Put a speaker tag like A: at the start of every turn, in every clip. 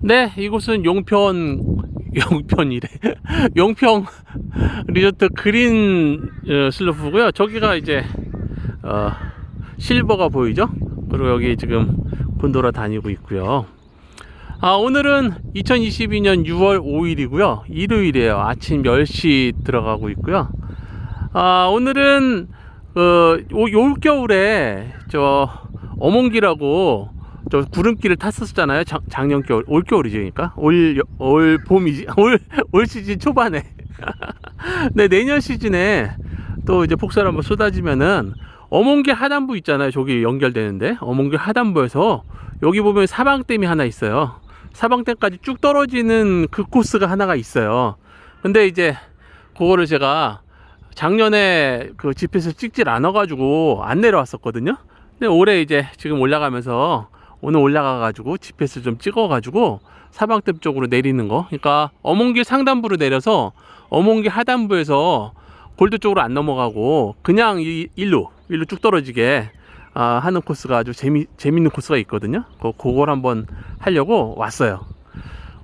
A: 네, 이곳은 용편 용편이래. 용평 리조트 그린 어, 슬로프고요. 저기가 이제 어, 실버가 보이죠? 그리고 여기 지금 곤도라 다니고 있고요. 아, 오늘은 2022년 6월 5일이고요. 일요일이에요. 아침 10시 들어가고 있고요. 아, 오늘은 어, 요- 올겨울에 저 어몽기라고 저 구름길을 탔었잖아요. 작, 작년 겨울, 올 겨울이지 그러니까 올, 여- 올 봄이지 올, 올 시즌 초반에. 네 내년 시즌에 또 이제 폭설 한번 쏟아지면은 어몽길 하단부 있잖아요. 저기 연결되는데 어몽길 하단부에서 여기 보면 사방댐이 하나 있어요. 사방댐까지 쭉 떨어지는 그 코스가 하나가 있어요. 근데 이제 그거를 제가 작년에 그 집에서 찍질 않아가지고 안 내려왔었거든요. 근데 올해 이제 지금 올라가면서 오늘 올라가가지고 GPS 좀 찍어가지고 사방댐 쪽으로 내리는 거. 그러니까 어몽길 상단부로 내려서 어몽길 하단부에서 골드 쪽으로 안 넘어가고 그냥 이 일로 일로 쭉 떨어지게 아, 하는 코스가 아주 재미 재밌는 코스가 있거든요. 그 그걸 한번 하려고 왔어요.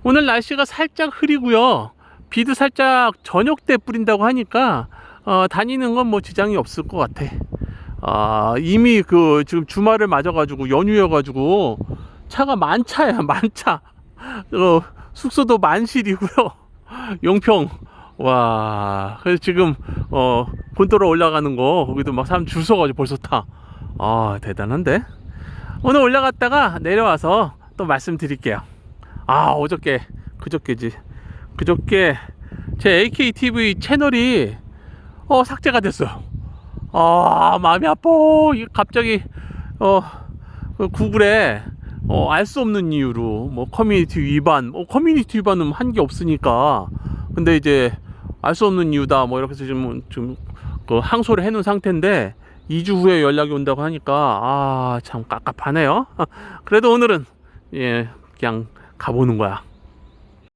A: 오늘 날씨가 살짝 흐리고요. 비도 살짝 저녁 때 뿌린다고 하니까 어, 다니는 건 뭐 지장이 없을 것 같아. 아, 이미 그 지금 주말을 맞아가지고 연휴여가지고 차가 만차야 만차. 어, 숙소도 만실이고요. 용평 와 그래서 지금 어 본도로 올라가는 거 거기도 막 사람 줄 서가지고 벌써 타. 아 대단한데. 오늘 올라갔다가 내려와서 또 말씀드릴게요. 아 어저께 그저께지 그저께 제 AKTV 채널이 어 삭제가 됐어요. 아 마음이 아파. 갑자기 어그 구글에 어, 알 수 없는 이유로 뭐 커뮤니티 위반, 뭐 커뮤니티 위반은 한 게 없으니까 근데 이제 알 수 없는 이유다 뭐 이렇게 해서 지금 좀 그 항소를 해 놓은 상태인데 2주 후에 연락이 온다고 하니까 아 참 깝깝하네요. 그래도 오늘은 예 그냥 가보는 거야.